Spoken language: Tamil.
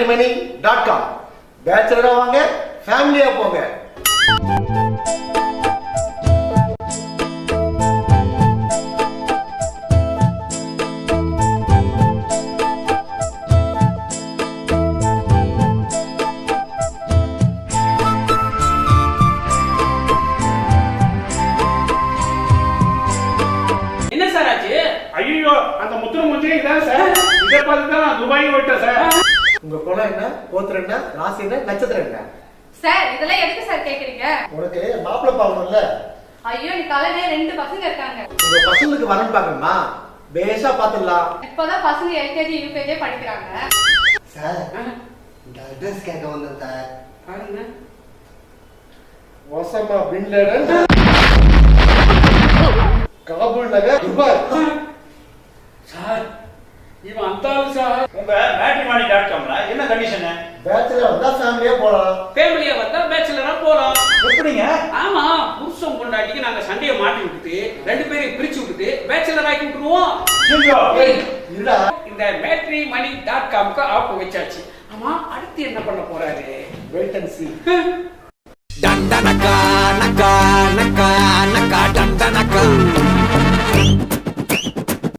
மேட்ரிமனி டாட் காம் பேச்சுலரா வாங்க ஃபேமிலியா போங்க. என்ன சார் ஆச்சு? ஐயோ அந்த முத்திர முத்திரை இதான் சார்? இதை பார்த்து தான் நான் துபாய் விட்டேன் சார். உங்க குலம் என்ன? கோத்திரம் என்ன? ராசி என்ன? நட்சத்திரம் என்ன? சார் இதெல்லாம் எதுக்கு சார் கேக்குறீங்க? உனக்கு மாப்பிள்ளை பார்க்கணும்ல ஐயோ நீ காலையில ரெண்டு பசங்க இருக்காங்க. உங்க பசங்களுக்கு வரன் பார்க்கணுமா பேஷா பாத்துடலாம். இப்பதான் பசங்க எல்கேஜி யூகேஜி படிக்கிறாங்க. சார் இந்த அட்ரஸ் கேட்க வந்தேன் சார். பாருங்க. ஒசமா பின் லேடன் காபூல் நகர் துபாய். சார் இவன் அந்தாலுசா உங்க மேட்ரிமானி டாட் காம்ல என்ன கண்டிஷன் பேச்சுலர் வந்தா ஃபேமிலியா போலாம். ஃபேமிலியா வந்தா பேச்சுலரா போலாம். எப்படிங்க? ஆமா புருஷன் பொண்டாட்டிக்கு நாங்க சண்டைய மாட்டி விட்டுட்டு ரெண்டு பேரையும் பிரிச்சு விட்டுட்டு பேச்சுலர் ஆக்கி விட்டுருவோம். இந்த மேட்ரி மணி டாட் காம்க்கு ஆப் வச்சாச்சு. ஆமா அடுத்து என்ன பண்ண போறாரு? வெயிட் அண்ட் சீ டண்டனக்கா